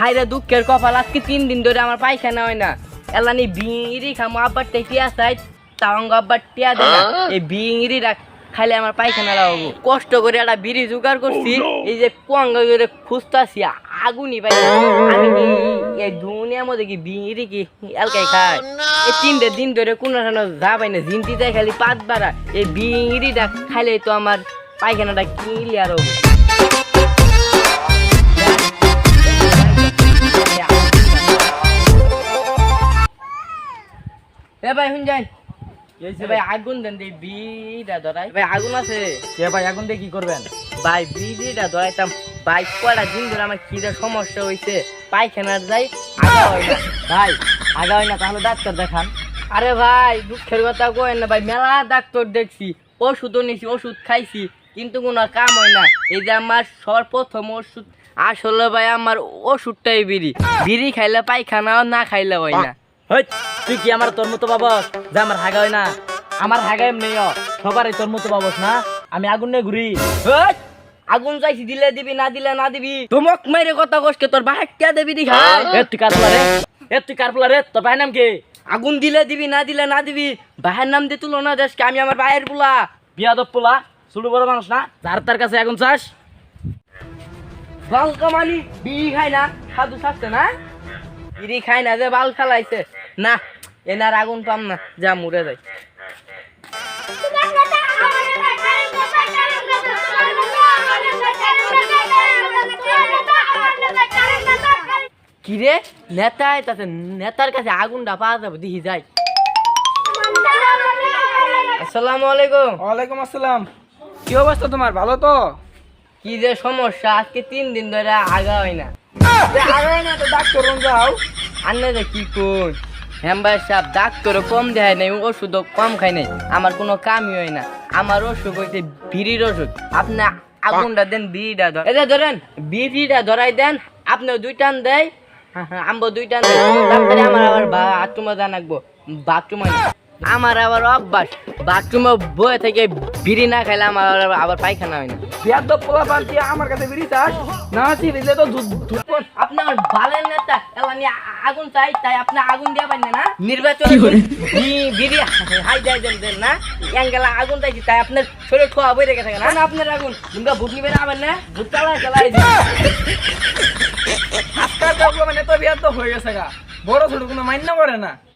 হাইরে দুঃখের কপাল আজকে তিন দিন ধরে আমার পায়খানা হয় না। এলানি বিড়ি খামো আব্বার টিয়া চাই তাওয়াঙ্গ আব্বার টিয়া দেয় না। এই বিড়ি রাখ খাইলে আমার পায়খানা লাগবো কষ্ট করে একটা বিড়ি জোগাড় করছি এই যে কুয়াঙ্গা করে খুঁজতাছি আগুনই পাই না। আমি কি এই দুনিয়ার মধ্যে কি বিড়ি কি এলকাই খাই? এই তিনটে দিন ধরে কোনো যা পাই না জিনতিতে খালি পাত বাড়া এই বিড়িটা খাইলে তো আমার পায়খানাটা ক্লিয়ার হব। এ ভাই শুন যাই। এ ভাই আগুন দেন দে বিড়িটা ধরাই। ভাই আগুন আছে। কে ভাই এখন দিয়ে কি করবেন? ভাই বিড়িটা ধরাইতাম। ভাই কয়টা দিন ধরে আমার কি যে সমস্যা হয়েছে পায়খানার যাই আগা হয় না। ভাই আগা হয় না তাহলে ডাক্তার দেখান। আরে ভাই দুঃখের কথা কই না ভাই মেলা ডাক্তার দেখছি। ওষুধও নিছি ওষুধ খাইছি কিন্তু কোনো কাম হয় না। এই যে আমার সর্বপ্রথম ওষুধ আসলে ভাই আমার ওষুধটাই বিড়ি। বিড়ি খাইলে পায়খানাও না খাইলে হয় না। হই তুই কি আমার তোর মতো পাবস যে আমার হাগা হয় না। আমার হাগা এমনি সবারই তোর মতো পাবস না। আমি আগুন নিয়ে ঘুরি। হেই! আগুন চাইছি দিলে দিবি না দিলে না দিবি। তোমাক মেরে কথা কষ্টে তোর বাহে কে দেবি দেখাই এ তুই কার পোলা রে? এ তুই কার পোলা রে? তোর ভাই নাম কি? আগুন দিলে দিবি না দিলে না দিবি। বাহের নাম দিয়ে তুলো না দেশকে আমি আমার বাহের বুলা বিয়াদব পোলা ছোট বড় মানুষ না? যার তার কাছে আগুন চাস। বাল কামালি বিড়ি খায় না। সাধু শাস্তে না? বিড়ি খায় না যে বাল ফেলাইছে না এনার আগুন পাম না যা মুড়ে যায় কিরে নেতায় তাতে নেতার কাছে আগুনটা পাওয়া যাবে দেখি যাই। আসসালামু আলাইকুম। ওয়ালাইকুম আসসালাম। কি অবস্থা তোমার ভালো তো? কি যে সমস্যা আজকে তিন দিন ধরে আগা হয় না। আগে না তো ডাক্তার যাও। আন্নে যে কি কোন হেম্বার সাহেব ডাক্তার কম দেয় নাই, ওষুধও কম খাই নাই। আমার কোনো কামই হয় না। আমার অসুখ হইতে বিড়ির অসুখ। আপনি আগুনটা দেন, বিড়িটা ধর। এটা ধরেন, বিড়িটা ধরাই দেন আপনি দুই টান দেয় আমবো দুই টান দেয়। আমার আবার বাথরুমে রাখব বাথরুমে আমার আবার অভ্যাস বাথরুমে বয়ে থেকে বিড়ি না খাইলে আমার আবার পায়খানা হয় না। বিয়াদ পোলা পান্তি আমার কাছে বিড়ি চাস না চিনিলে তো দুধ দুধ আপনার বালের নেতা? এলানি আগুন চাই তাই আপনি আগুন দিয়ে পারেন না? নির্বাচন বিড়ি হাই দেয় দেন দেন না? এঙ্গেলা আগুন চাইছি তাই আপনার শরীর খোয়া বই রেখে থাকে না? আপনার আগুন? তোমরা ভূত নিবেন আবার না? চালাই চালাই আজকাল কাউকে মানে তো বিয়াদ হয়ে গেছে গা। বড় ছোট কোনো মান্য করে না।